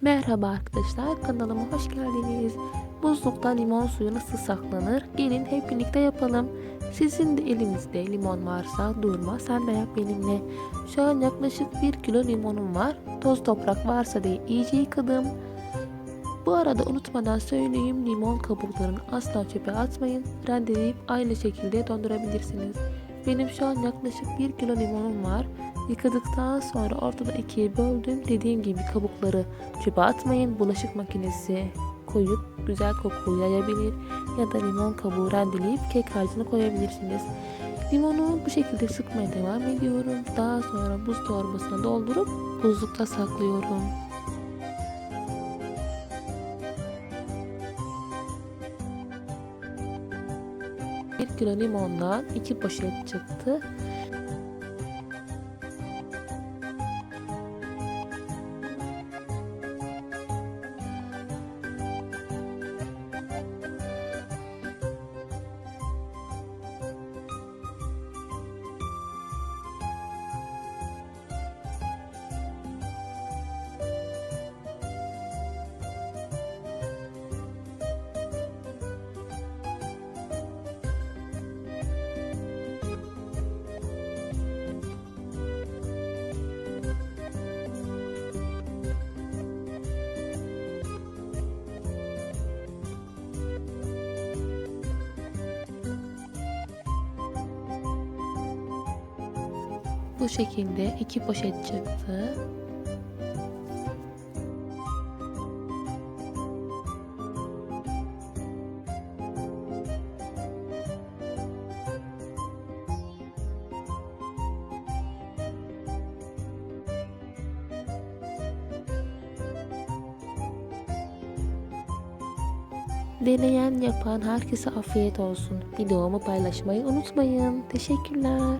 Merhaba arkadaşlar kanalıma hoş geldiniz. Buzlukta limon suyu nasıl saklanır? Gelin hep birlikte yapalım. Sizin de elinizde limon varsa durma sen de yap benimle. Şu an yaklaşık 1 kilo limonum var. Toz toprak varsa diye iyice yıkadım. Bu arada unutmadan söyleyeyim limon kabuklarını asla çöpe atmayın. Rendeleyip aynı şekilde dondurabilirsiniz. Benim şu an yaklaşık 1 kilo limonum var. Yıkadıktan sonra ortada ikiye böldüm. Dediğim gibi kabukları çöpe atmayın. Bulaşık makinesi koyup güzel koku yayabilir. Ya da limon kabuğu rendeleyip kek harcına koyabilirsiniz. Limonu bu şekilde sıkmaya devam ediyorum. Daha sonra buz torbasına doldurup buzlukta saklıyorum. Bir kilo limondan iki poşet çıktı. Bu şekilde iki poşet çıktı. Deneyen yapan herkese afiyet olsun. Videomu paylaşmayı unutmayın. Teşekkürler.